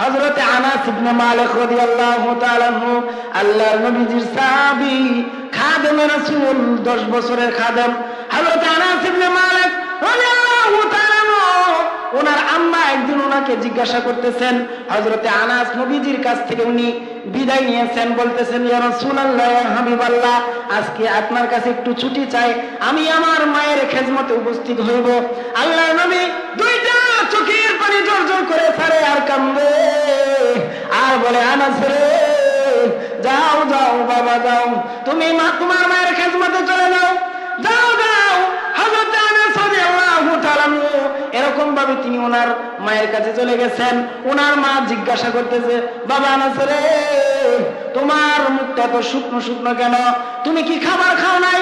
হযরতে আনাস ইবনে মালিক রাদিয়াল্লাহু তাআলা আল্লাহর নবীজির সাহাবী খাদেম রাসূল 10 বছরের খাদেম। হযরতে আনাস ইবনে মালিক রাদিয়াল্লাহু তাআলা ওনার আম্মা একদিন ওনাকে জিজ্ঞাসা করতেছেন, হযরতে আনাস নবীজির কাছ থেকে উনি বিদায় নিয়েছেন, বলতেছেন, ইয়া রাসূলুল্লাহ, ইয়া হাবিবাল্লাহ, আজকে আপনার কাছে একটু ছুটি চাই, আমি আমার মায়ের খেজমতে উপস্থিত হইব। আল্লাহ নবী দুইটা পানি জোর জোর করে আর আর বলে রে যাও যাও, বাবা, যাও। তুমি মা, তোমার মায়ের খেজমতে চলে যাও। যাও যাও, হযরত আনাস রাদিয়াল্লাহু তাআলা এরকম ভাবে তিনি ওনার মায়ের কাছে চলে গেছেন। ওনার মা জিজ্ঞাসা করতেছে, বাবা আনাস তোমার মুখটা তো শুকনো শুকনো কেন? তুমি কি খাবার খাও নাই?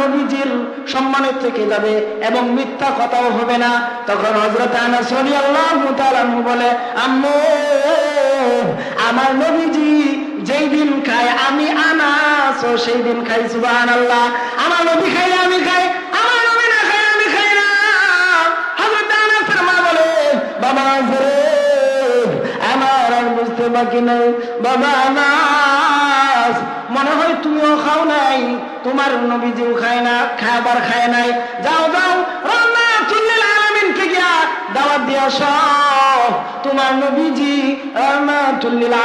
নবীজির সম্মানের থেকে যাবে এবং মিথ্যা কথাও হবে না। তখন হজরত আনাস বলে, আম্মু, আমার নবীজি যেই দিন খায়, আমি আনাস সেই দিন খাই, সুবহানাল্লাহ। আমার নবী খাইলে আমি খাই, আমার নবী না খাই আমি খাই না। হযরত আনাসের বলে, বাবা, আমার আর বুঝতে বাকি নাই। বাবা আনাস মনে হয় তুমিও খাও নাই। তোমার নবীজিও খায় না খাবার খায় নাই। যাও যাও, রান্না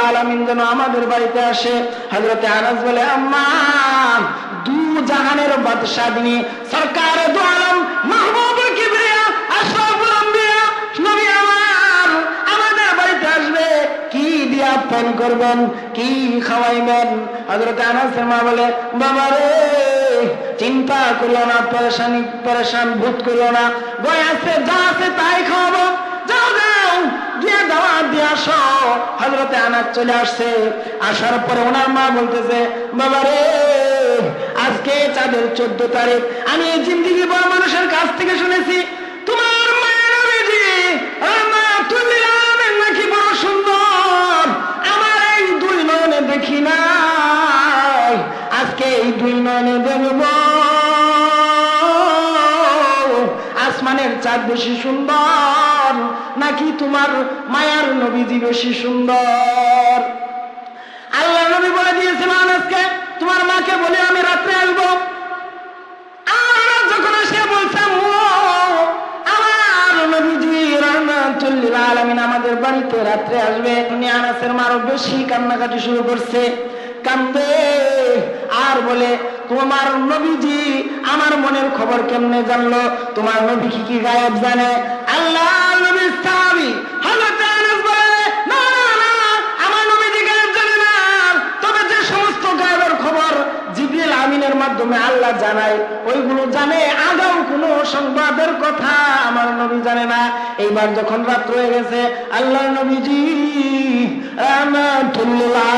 আলামিন যেন আমাদের বাড়িতে আসে। হযরতে আনাস বলে, আম্মা, দু জাহানের বাদশা যিনি সরকার দু আলম মাহবুবুল করবেন? কি খাওয়াইবেন? হযরত আনাসের মা বলে, বাবা রে, চিন্তা করিও না, পরেশানি, পরেশান ভূত করিও না। বই আছে, যা আছে তাই খাওয়াবো। যাও যাও, গিয়ে দাওয়াত দিয়ে আসো। হজরতে আনাজ চলে আসছে। আসার পরে ওনার মা বলতেছে, বাবা রে, আজকে চাঁদের চোদ্দ তারিখ। আমি এই জিন্দিগি বড় মানুষের কাছ থেকে শুনেছি। বেশি সুন্দর, নাকি তোমার মায়ার নবীজি বেশি সুন্দর? আল্লাহ নবী বলে দিয়েছে মানুষকে তোমার মাকে বলে আমি রাত্রে আসব। যখন আমার নবীজি আলামিন আমাদের বাড়িতে রাত্রে আসবে। উনি আনাসের মারও বেশি কান্নাকাটি শুরু করছে। কান্দে, আর বলে তোমার নবীজি আমার মনের খবর কেমনে জানলো? তোমার নবী কি কি গায়েব জানে? আল্লাহ তবে যে সমস্ত খবর জিবরিল আমিনের মাধ্যমে আল্লাহ জানায়, ওইগুলো জানে কোনো সংবাদের কথা আমার নবী জানে না। এইবার যখন রাত হয়ে গেছে আল্লাহ নবীজি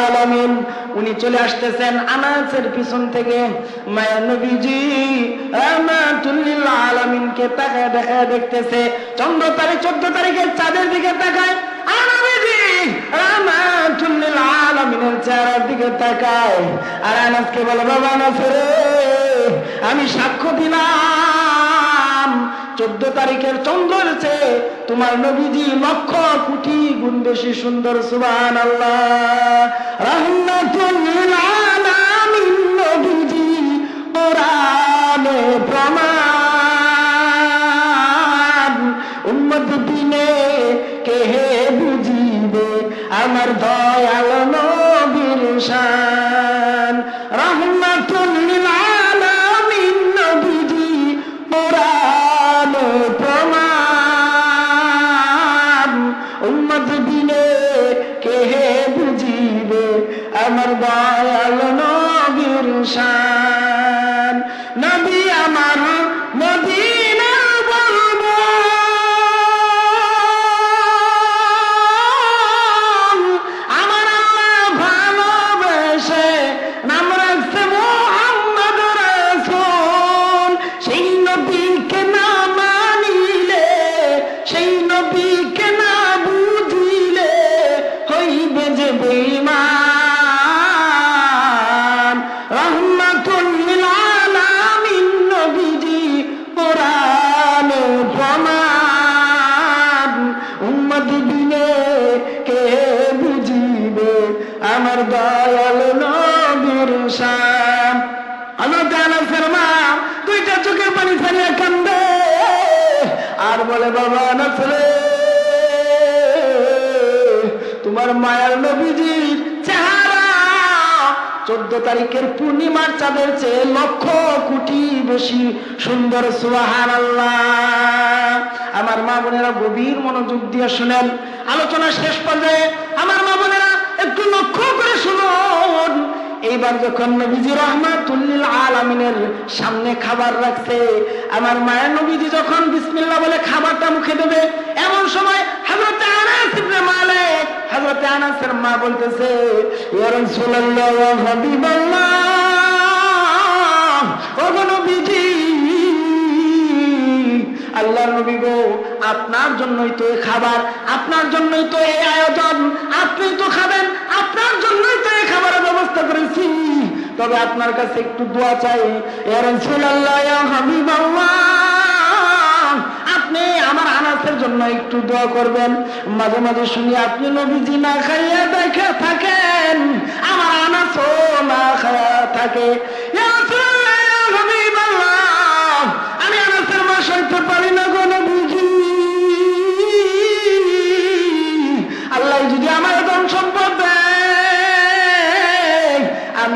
আলামিন উনি চলে আসতেছেন আনাসের পিছন থেকে। মায়া নবীজি আলামিনকে তাকায় দেখায় দেখতেছে। চন্দ্র তারিখ, চোদ্দ তারিখের চাঁদের দিকে তাকায়। রাহমাতুল্লিল আলামিনের চেহারার দিকে তাকায়। আর আনাসকে বলে, বাবা, আনাস রে, আমি সাক্ষ্য দিলাম। চোদ্দ তারিখের চন্দ্রের চেয়ে তোমার নবীজি লক্ষ কোটি গুণ বেশি সুন্দর সুবান আল্লাহ রহমতুল আলামিন নবীজি কোরআনে প্রমাণ, উম্মত দিনে কে হে বুঝিবে, আমার দয়াল নবীর শান। উম্মত দিলে কে বুঝিবে? আমার দয়াল নবীর শান। দয়াল নবীর শান। আল্লাহ তাআলা দুইটা চোখের পানি ফেলিয়া কান্দে। আর বলে, বাবা তোমার চেহারা চোদ্দ তারিখের পূর্ণিমার চাঁদের চেয়ে লক্ষ কোটি বেশি সুন্দর সুহার আল্লাহ আমার মা বোনেরা গভীর মনোযোগ দিয়ে শুনেন। আলোচনা শেষ পর্যন্ত এইবার যখন নবীজি রহমাতুল্লিল আলামিনের সামনে খাবার রাখছে আমার মায়ের নবীজি যখন বিসমিল্লাহ বলে খাবারটা মুখে দেবে, এমন সময় হযরত আনাস ইবনে মালিক, হযরত আনাসের মা বলতেছে, ইয়া রাসূলুল্লাহ ওয়া হাবিবাল্লাহ, ওগো নবীজি, আল্লাহর নবী গো, আপনার জন্যই তো এই খাবার, আপনার জন্যই তো এই আয়োজন আপনি তো খাবেন আপনার জন্যই তো এই খাবারের ব্যবস্থা করেছি তবে আপনার কাছে একটু দোয়া চাই। আপনি আমার আনাসের জন্য একটু দোয়া করবেন। মাঝে মাঝে শুনি আপনি নবীজি না খাইয়া দেখে থাকেন, আমার আনাসও না খাইয়া থাকে।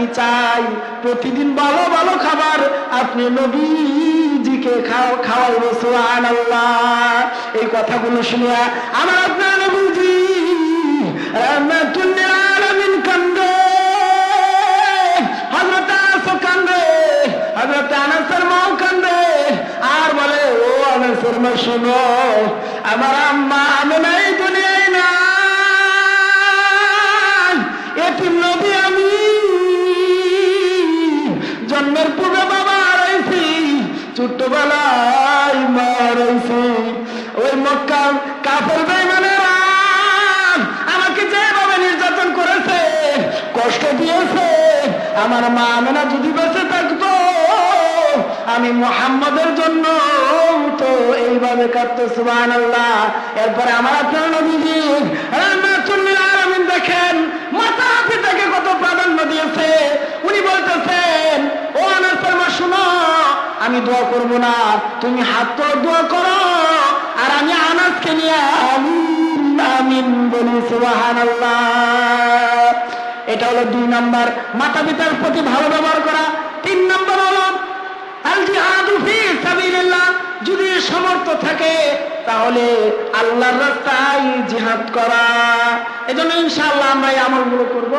আমি চাই। প্রতিদিন ভালো ভালো খাবার আপনি নবীজিকে খাও আল্লাহ এই কথাগুলো শুনিয়া আমার আপনার নবীজি আর বলে, ও আমার আম্মা আমি ছোট্টবেলায় মা হারাইছি ওই মক্কা কাপড় আমাকে যেভাবে নির্যাতন করেছে, কষ্ট দিয়েছে, আমার মা আমেনা যদি বেঁচে থাকতো, আমি মোহাম্মদের জন্য তো এইভাবে কাঁদতো সুবান আল্লাহ এরপরে আমার আপনার নবীজি আমি দোয়া করব না। তুমি হাত তোর দোয়া করো। আর আমি আনাসকে নিয়ে আমিন বলি, সুবহানাল্লাহ। এটা হলো দুই নাম্বার। মাতা পিতার প্রতি ভালো ব্যবহার করা। তিন নাম্বার হলো যদি সমর্থ থাকে, তাহলে আল্লাহর রাস্তায় জিহাদ করা। এজন্য ইনশাআল্লাহ আমরা এই আমলগুলো করব।